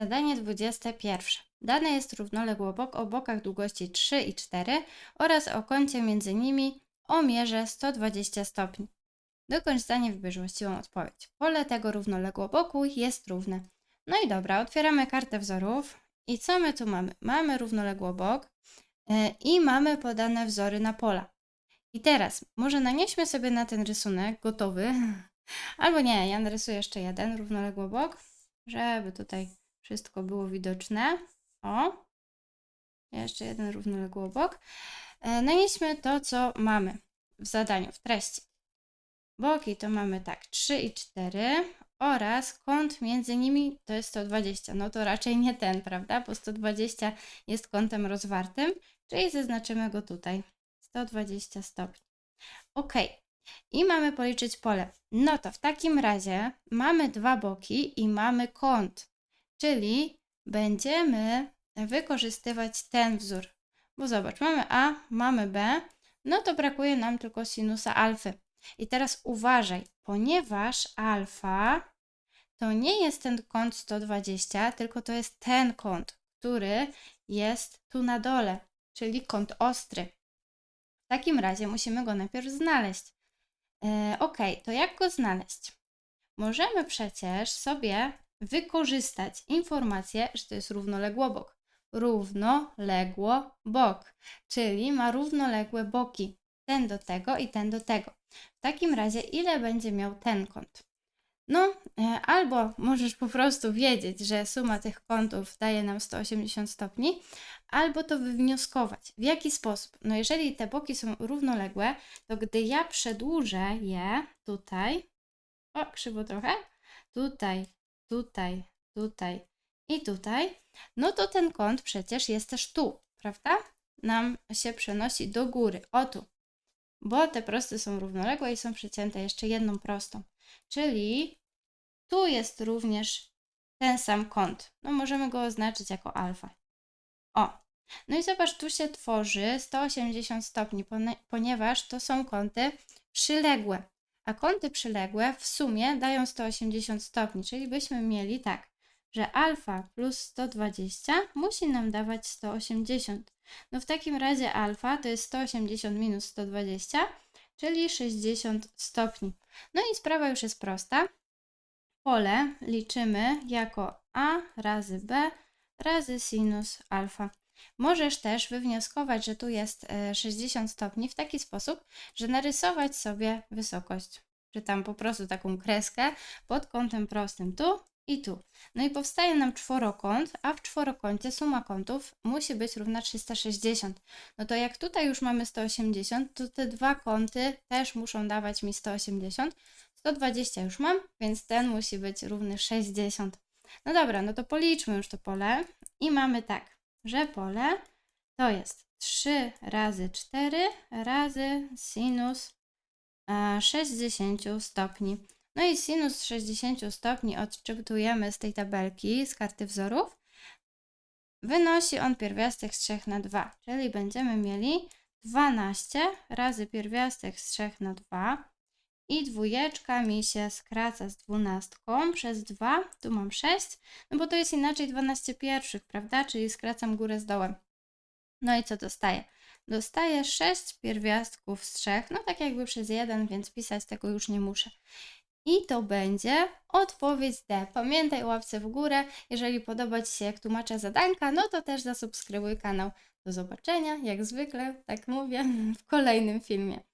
Zadanie 21. Dane jest równoległobok o bokach długości 3 i 4 oraz o kącie między nimi o mierze 120 stopni. Dokończ zdanie, wybierz właściwą odpowiedź. Pole tego równoległoboku jest równe. No i dobra, otwieramy kartę wzorów. I co my tu mamy? Mamy równoległobok yy, i mamy podane wzory na pola. I teraz może nanieśmy sobie na ten rysunek gotowy, albo nie, ja narysuję jeszcze jeden równoległobok, żeby tutaj wszystko było widoczne. O, jeszcze jeden równoległobok. E, nanieśmy to, co mamy w zadaniu, w treści. Boki to mamy tak 3 i 4 oraz kąt między nimi to jest 120. No to raczej nie ten, prawda? Bo 120 jest kątem rozwartym, czyli zaznaczymy go tutaj. 120 stopni. Ok. I mamy policzyć pole. No to w takim razie mamy dwa boki i mamy kąt, czyli będziemy wykorzystywać ten wzór. Bo zobacz, mamy A, mamy B, no to brakuje nam tylko sinusa alfy. I teraz uważaj, ponieważ alfa to nie jest ten kąt 120, tylko to jest ten kąt, który jest tu na dole, czyli kąt ostry. W takim razie musimy go najpierw znaleźć. E, ok, to jak go znaleźć? Możemy przecież sobie wykorzystać informację, że to jest równoległobok. Równoległobok, czyli ma równoległe boki. Ten do tego i ten do tego. W takim razie ile będzie miał ten kąt? No, e, albo możesz po prostu wiedzieć, że suma tych kątów daje nam 180 stopni, albo to wywnioskować. W jaki sposób? No, jeżeli te boki są równoległe, to gdy ja przedłużę je tutaj, o, krzywo trochę, tutaj, tutaj, tutaj i tutaj, no to ten kąt przecież jest też tu, prawda? Nam się przenosi do góry, o tu, bo te proste są równoległe i są przecięte jeszcze jedną prostą. Czyli tu jest również ten sam kąt. No możemy go oznaczyć jako alfa. O, no i zobacz, tu się tworzy 180 stopni, ponieważ to są kąty przyległe. A kąty przyległe w sumie dają 180 stopni, czyli byśmy mieli tak, że alfa plus 120 musi nam dawać 180. No w takim razie alfa to jest 180 minus 120, czyli 60 stopni. No i sprawa już jest prosta. Pole liczymy jako a razy b razy sinus alfa. Możesz też wywnioskować, że tu jest 60 stopni w taki sposób, że narysować sobie wysokość, czy tam po prostu taką kreskę pod kątem prostym tu i tu. No i powstaje nam czworokąt, a w czworokącie suma kątów musi być równa 360. No to jak tutaj już mamy 180, to te dwa kąty też muszą dawać mi 180. 120 już mam, więc ten musi być równy 60. No dobra, no to policzmy już to pole i mamy tak, że pole to jest 3 razy 4 razy sinus 60 stopni. No i sinus 60 stopni odczytujemy z tej tabelki, z karty wzorów. Wynosi on pierwiastek z 3 na 2, czyli będziemy mieli 12 razy pierwiastek z 3 na 2 i dwójeczka mi się skraca z dwunastką przez 2, tu mam 6, no bo to jest inaczej 12 pierwszych, prawda, czyli skracam górę z dołem. No i co dostaję? Dostaję 6 pierwiastków z 3, no tak jakby przez 1, więc pisać tego już nie muszę. I to będzie odpowiedź D. Pamiętaj łapce w górę. Jeżeli podoba Ci się jak tłumaczę zadanka, no to też zasubskrybuj kanał. Do zobaczenia, jak zwykle, tak mówię, w kolejnym filmie.